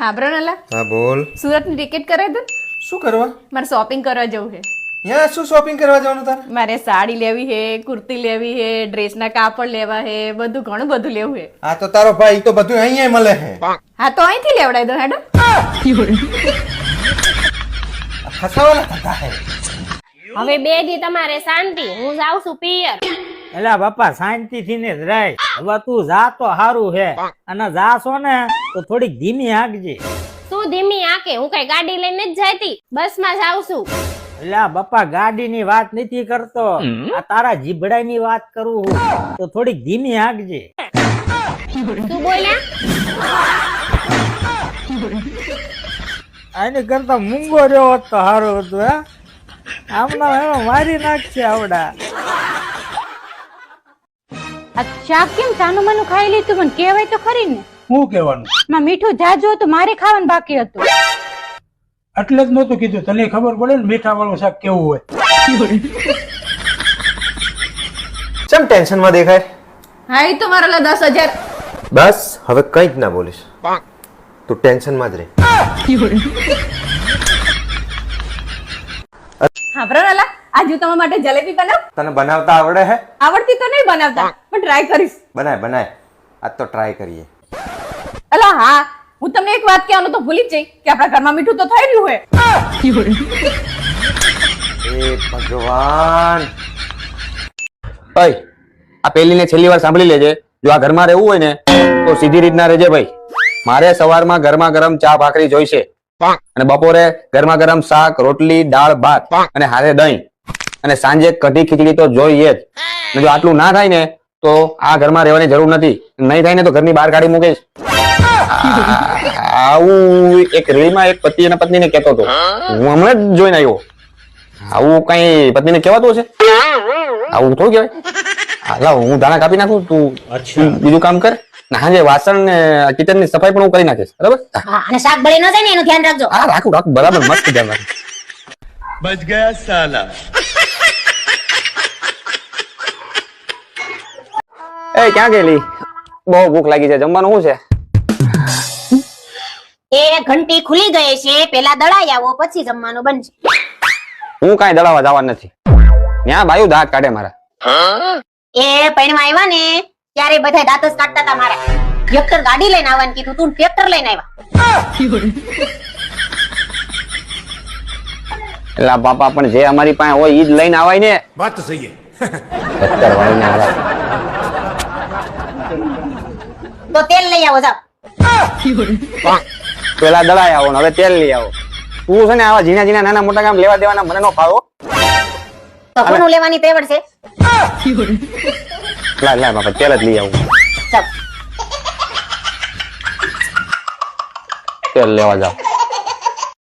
હા બ્રનલા હા બોલ. સુરતની ટિકિટ કરાવી દે શું કરવા? મારે શોપિંગ કરવા જવું છે. યા શું શોપિંગ કરવા જવાનું તારે? મારે સાડી લેવી છે કુર્તી લેવી છે ડ્રેસના કાપડ લેવા છે બધું ઘણું બધું લેવું છે. હા તો તારો ભાઈ તો બધું અહીંયા મળે છે. હા તો અહીંથી લેવડાવી દો હેડો. ફસાવાના ધંધા હે હવે બે દી તમારે શાંતિ હું જાઉં છું પિયર. એલા બાપા શાંતિ થી ને જ રહે હવે તું જા તો સારું છે અને જાશો ને તો થોડીક ધીમી હાંકજે. શું ધીમી હાંકે? હું કઈ ગાડી લઈને જ જતી બસમાં જાઉં છું. એટલે બાપા ગાડી ની વાત નથી કરતો. આ તારા જીભડા ની વાત કરું હું. તો થોડીક ધીમી હાંકજે. તું બોલ્યા? આની કરતા મૂંગો રહ્યો હોત તો સારું હતું હે? આમના એમાં મારી નાખશે આવડા. આ શાક કેમ સાનું માનું ખાઈ લીધું? પણ કહેવાય તો ખરી ને. શું કહેવાનું? માં મીઠું જાજુ હતું મારે ખાવાનું બાકી હતું. એટલે જ નહોતું કીધું. તને ખબર પડે ને મીઠા વાળું શાક કેવું હોય? ચમ ટેન્શનમાં દેખાય? હા એ તો મારા લા દસ હજાર. બસ હવે કંઈક ના બોલીશ. તું ટેન્શનમાં જ રહે. હા બ્રનલા આજ હું તમારા માટે જલેબી બનાવ? તને બનાવતા આવડે હે? આવડતી તો નહીં બનાવતા પણ ટ્રાય કરીશ. બનાય બનાય. આજ તો ટ્રાય કરીએ. અલા હા. હું તમને એક વાત કહેવાનું તો ભૂલી જ જઈ કે આપણા ઘરમાં મીઠું તો થઈ રહ્યું હે. એ ભગવાન. ભાઈ આ પહેલી ને છેલ્લી વાર સાંભળી લેજે. જો આ ઘરમાં રહેવું હોય ને તો સીધી રીતના રહેજે ભાઈ. મારે સવારમાં ગરમા ગરમ ચા ભાખરી જોઈશે. અને બપોરે ગરમા ગરમ શાક રોટલી દાળ ભાત અને હારે દહીં. અને સાંજે કઢી ખીચડી તો જોઈએ જ. જો આટલું ના થાય ને તો આ ઘરમાં રહેવાની જરૂર નથી. નહીં થાય ને તો ઘરની બહાર કાઢી મૂકીશ આવું એક રેલીમાં એક પતિ અને પત્નીને કહેતો હતો. હું હમણાં જ જોઈને આવ્યો. આવું કઈ પત્નીને કહેવાતું છે આવું થોડું કહેવાય. હાલા હું દાણા કાપી નાખું તું બીજું કામ કર. હાજે સાંજે વાસણ ને કિચનની સફાઈ પણ હું કરી નાખીશ. બરાબર? હા અને શાક બળી ન જાય ને એનું ધ્યાન રાખજો. હા રાખું રાખું. બરાબર મસ્ત ધ્યાન રાખું. એ ક્યાં ગયેલી? બહુ ભૂખ લાગી છે. જમવાનું શું છે? એ ઘંટી ખુલી ગઈ છે. પેલા દળાઈ આવો પછી જમવાનું બનશે. હું કાઈ દળાવા જવા નથી. ત્યાં બાયું દાંત કાઢે મારા. એ પૈણમાં આવ્યા ને ત્યારે બધા દાંત જ કાઢતા હતા મારા. ટ્રેક્ટર ગાડી લઈને આવવાનું કીધું તું ટ્રેક્ટર લઈને આવ્યા એટલા બાપા પણ જે અમારી પાસે હોય ઈ જ લઈને આવાય ને. વાત તો સહી વાળીને આવ્યા. તો તેલ લઈ આવો જાવ પેલા દળાઈ આવો હવે તેલ લઈ આવો. તું છે ને આવા ઝીણા ઝીણા નાના મોટા કામ લેવા દેવાના મને નો ફાવો. તો કોનું લેવાની તેવડ છે? લા લા બાપા તેલ જ લઈ આવું. તેલ લેવા જાવ